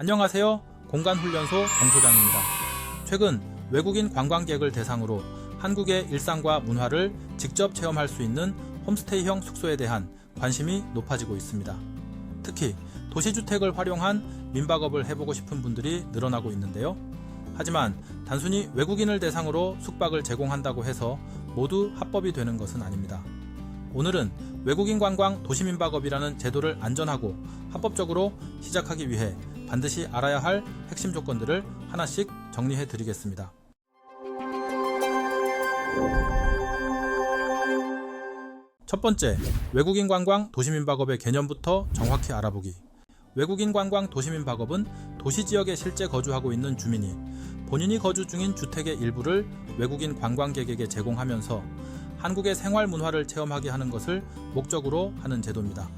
안녕하세요. 공간훈련소 정소장입니다. 최근 외국인 관광객을 대상으로 한국의 일상과 문화를 직접 체험할 수 있는 홈스테이형 숙소에 대한 관심이 높아지고 있습니다. 특히 도시주택을 활용한 민박업을 해보고 싶은 분들이 늘어나고 있는데요. 하지만 단순히 외국인을 대상으로 숙박을 제공한다고 해서 모두 합법이 되는 것은 아닙니다. 오늘은 외국인 관광 도시민박업이라는 제도를 안전하고 합법적으로 시작하기 위해 반드시 알아야 할 핵심 조건들을 하나씩 정리해 드리겠습니다. 첫 번째, 외국인 관광 도시민 박업의 개념부터 정확히 알아보기. 외국인 관광 도시민 박업은 도시 지역에 실제 거주하고 있는 주민이 본인이 거주 중인 주택의 일부를 외국인 관광객에게 제공하면서 한국의 생활 문화를 체험하게 하는 것을 목적으로 하는 제도입니다.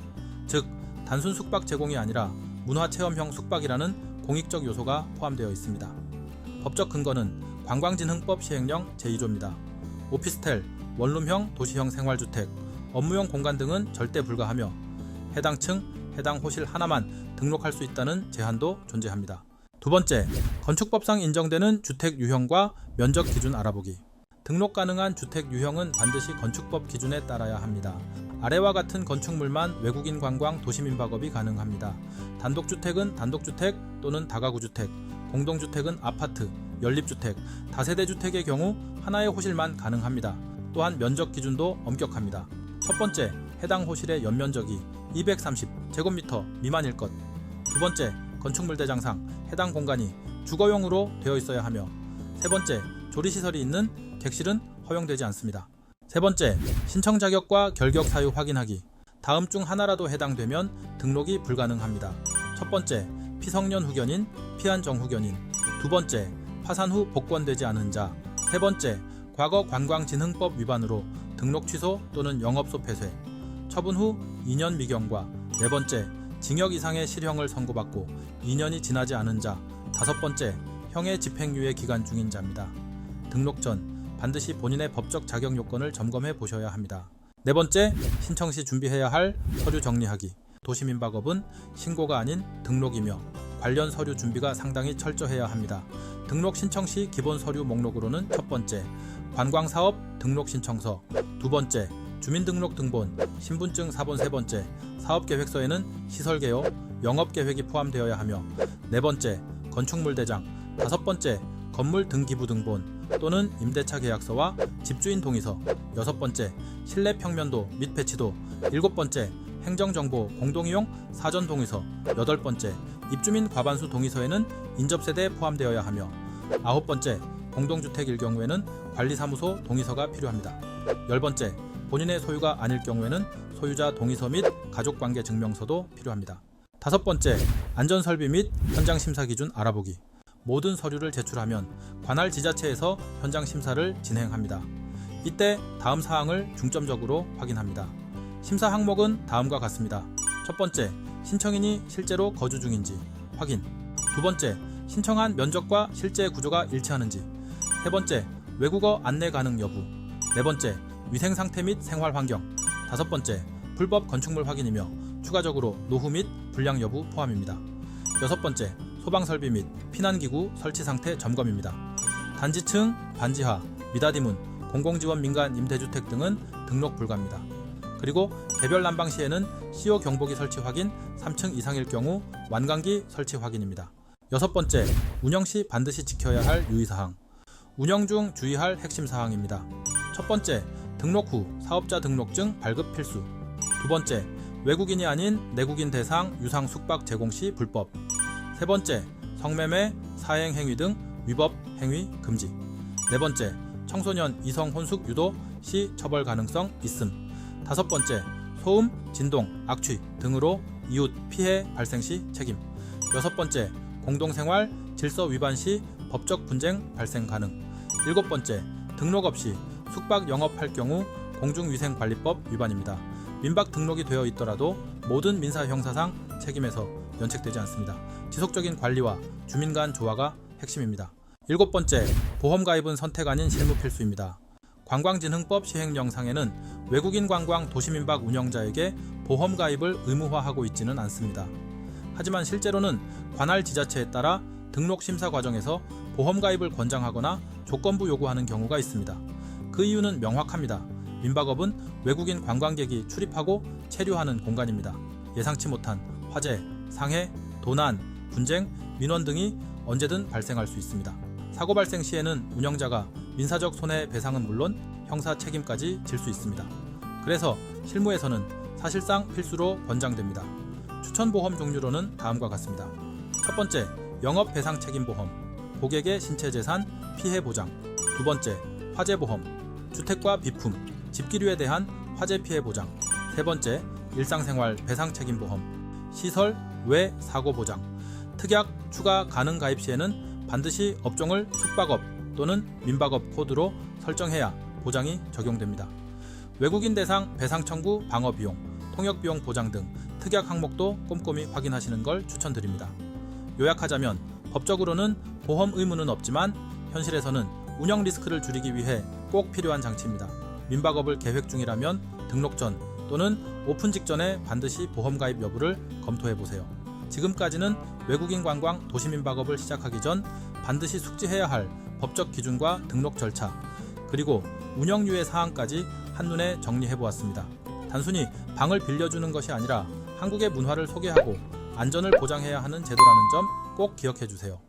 즉, 단순 숙박 제공이 아니라 문화 체험형 숙박이라는 공익적 요소가 포함되어 있습니다. 법적 근거는 관광진흥법 시행령 제2조입니다. 오피스텔, 원룸형 도시형 생활주택, 업무용 공간 등은 절대 불가하며 해당 층, 해당 호실 하나만 등록할 수 있다는 제한도 존재합니다. 두 번째, 건축법상 인정되는 주택 유형과 면적 기준 알아보기. 등록 가능한 주택 유형은 반드시 건축법 기준에 따라야 합니다. 아래와 같은 건축물만 외국인 관광 도시민 박업이 가능합니다. 단독주택은 단독주택 또는 다가구주택, 공동주택은 아파트, 연립주택, 다세대 주택의 경우 하나의 호실만 가능합니다. 또한 면적 기준도 엄격합니다. 첫 번째, 해당 호실의 연면적이 230제곱미터 미만일 것. 두 번째, 건축물 대장상 해당 공간이 주거용으로 되어 있어야 하며 세 번째, 조리시설이 있는 객실은 허용되지 않습니다. 세 번째, 신청 자격과 결격 사유 확인하기. 다음 중 하나라도 해당되면 등록이 불가능합니다. 첫 번째, 피성년 후견인, 피한 정후견인. 두 번째, 파산 후 복권되지 않은 자. 세 번째, 과거 관광진흥법 위반으로 등록 취소 또는 영업소 폐쇄. 처분 후 2년 미경과 네 번째, 징역 이상의 실형을 선고받고 2년이 지나지 않은 자. 다섯 번째, 형의 집행유예 기간 중인 자입니다. 등록 전 반드시 본인의 법적 자격 요건을 점검해 보셔야 합니다. 네 번째, 신청 시 준비해야 할 서류 정리하기. 도시민박업은 신고가 아닌 등록이며 관련 서류 준비가 상당히 철저해야 합니다. 등록 신청 시 기본 서류 목록으로는 첫 번째, 관광사업 등록 신청서, 두 번째, 주민등록 등본, 신분증 사본 세 번째, 사업계획서에는 시설개요, 영업계획이 포함되어야 하며 네 번째, 건축물 대장, 다섯 번째, 건물 등기부 등본 또는 임대차 계약서와 집주인 동의서, 여섯 번째, 실내 평면도 및 배치도, 일곱 번째, 행정정보 공동이용 사전 동의서, 여덟 번째, 입주민 과반수 동의서에는 인접세대 포함되어야 하며 아홉 번째, 공동주택일 경우에는 관리사무소 동의서가 필요합니다. 열 번째, 본인의 소유가 아닐 경우에는 소유자 동의서 및 가족관계 증명서도 필요합니다. 다섯 번째, 안전설비 및 현장 심사 기준 알아보기. 모든 서류를 제출하면 관할 지자체에서 현장 심사를 진행합니다. 이때 다음 사항을 중점적으로 확인합니다. 심사 항목은 다음과 같습니다. 첫 번째, 신청인이 실제로 거주 중인지 확인. 두 번째, 신청한 면적과 실제 구조가 일치하는지. 세 번째, 외국어 안내 가능 여부. 네 번째, 위생 상태 및 생활 환경. 다섯 번째, 불법 건축물 확인이며 추가적으로 노후 및 불량 여부 포함입니다. 여섯 번째, 소방 설비 및 피난 기구 설치 상태 점검입니다. 단지층, 반지하, 미다디문, 공공지원 민간 임대주택 등은 등록 불가입니다. 그리고 개별 난방 시에는 CO 경보기 설치 확인 3층 이상일 경우 완강기 설치 확인입니다. 여섯 번째, 운영 시 반드시 지켜야 할 유의사항. 운영 중 주의할 핵심 사항입니다. 첫 번째, 등록 후 사업자 등록증 발급 필수. 두 번째, 외국인이 아닌 내국인 대상 유상 숙박 제공 시 불법. 세 번째, 성매매, 사행 행위 등 위법 행위 금지. 네 번째, 청소년 이성 혼숙 유도 시 처벌 가능성 있음. 다섯 번째, 소음, 진동, 악취 등으로 이웃 피해 발생 시 책임. 여섯 번째, 공동생활 질서 위반 시 법적 분쟁 발생 가능. 일곱 번째, 등록 없이 숙박 영업할 경우 공중위생관리법 위반입니다. 민박 등록이 되어 있더라도 모든 민사 형사상 책임에서 면책되지 않습니다. 지속적인 관리와 주민 간 조화가 핵심입니다. 일곱 번째, 보험 가입은 선택 아닌 실무 필수입니다. 관광진흥법 시행령상에는 외국인 관광 도시민박 운영자에게 보험 가입을 의무화하고 있지는 않습니다. 하지만 실제로는 관할 지자체에 따라 등록 심사 과정에서 보험 가입을 권장하거나 조건부 요구하는 경우가 있습니다. 그 이유는 명확합니다. 민박업은 외국인 관광객이 출입하고 체류하는 공간입니다. 예상치 못한 화재, 상해, 도난, 분쟁, 민원 등이 언제든 발생할 수 있습니다. 사고 발생 시에는 운영자가 민사적 손해 배상은 물론 형사 책임까지 질 수 있습니다. 그래서 실무에서는 사실상 필수로 권장됩니다. 추천 보험 종류로는 다음과 같습니다. 첫 번째, 영업 배상 책임 보험, 고객의 신체 재산 피해 보장. 두 번째, 화재 보험, 주택과 비품, 집기류에 대한 화재 피해 보장. 세 번째, 일상생활 배상 책임 보험, 시설 외 사고 보장. 특약 추가 가능 가입 시에는 반드시 업종을 숙박업 또는 민박업 코드로 설정해야 보장이 적용됩니다. 외국인 대상 배상 청구 방어 비용, 통역 비용 보장 등 특약 항목도 꼼꼼히 확인하시는 걸 추천드립니다. 요약하자면 법적으로는 보험 의무는 없지만 현실에서는 운영 리스크를 줄이기 위해 꼭 필요한 장치입니다. 민박업을 계획 중이라면 등록 전 또는 오픈 직전에 반드시 보험 가입 여부를 검토해 보세요. 지금까지는 외국인 관광 도시민 박업을 시작하기 전 반드시 숙지해야 할 법적 기준과 등록 절차, 그리고 운영유예 사항까지 한눈에 정리해 보았습니다. 단순히 방을 빌려주는 것이 아니라 한국의 문화를 소개하고 안전을 보장해야 하는 제도라는 점 꼭 기억해 주세요.